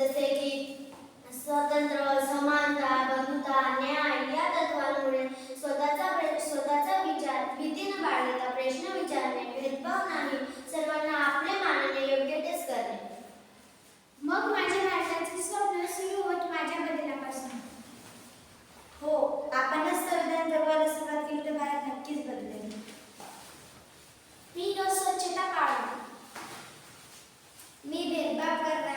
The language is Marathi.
जसे की स्वतंत्र समानता बंधुता न्याय या तत्वांमुळे स्वतःचा स्वतःचा विचार भीतीने बाळगता प्रश्न विचारणे भेदभाव नाही सर्वांना आपले मानणे योग्य तेच करणे. मग माझ्या राष्ट्राचे स्वप्न सुरू होत माझ्या बदलापासून. हो आपणच संविधान सुरुवात केली तर भारत नक्कीच बदलेल. मी रोज स्वच्छता पाळतो मी भेदभाव करतात